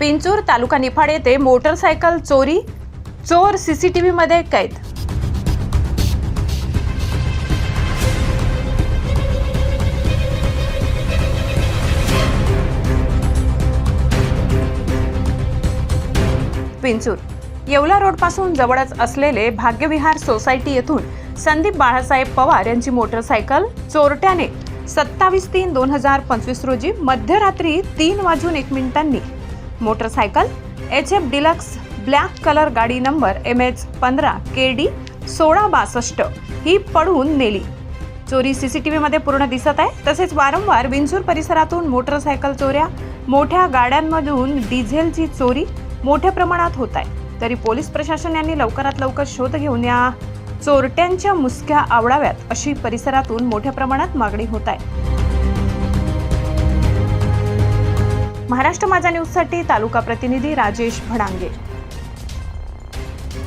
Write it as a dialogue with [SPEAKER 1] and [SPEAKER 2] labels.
[SPEAKER 1] पिंचूर तालुका निफाड येथे मोटरसायकल चोरी चोर सीसीटीव्ही मध्ये कैद. पिंचूर येवला रोडपासून जवळच असलेले भाग्यविहार सोसायटी येथून संदीप बाळासाहेब पवार यांची मोटरसायकल चोरट्याने सत्तावीस तीन दोन हजार पंचवीस रोजी मध्यरात्री तीन वाजून एक मिनिटांनी. Motorcycle H F deluxe black colour गाडी नंबर एम एच पंधरा के डी सोळा बासष्ट ही पडून नेली. चोरी सीसीटीव्ही मध्ये पूर्ण दिसत आहे. तसेच वारंवार विंचूर परिसरातून मोटरसायकल चोऱ्या मोठ्या गाड्यांमधून डिझेलची चोरी मोठ्या प्रमाणात होत आहे. तरी पोलीस प्रशासन यांनी लवकरात लवकर शोध घेऊन या चोरट्यांच्या मुसक्या आवडाव्यात अशी परिसरातून मोठ्या प्रमाणात मागणी होत आहे. महाराष्ट्र माझा न्यूजसाठी तालुका प्रतिनिधी राजेश भडांगे.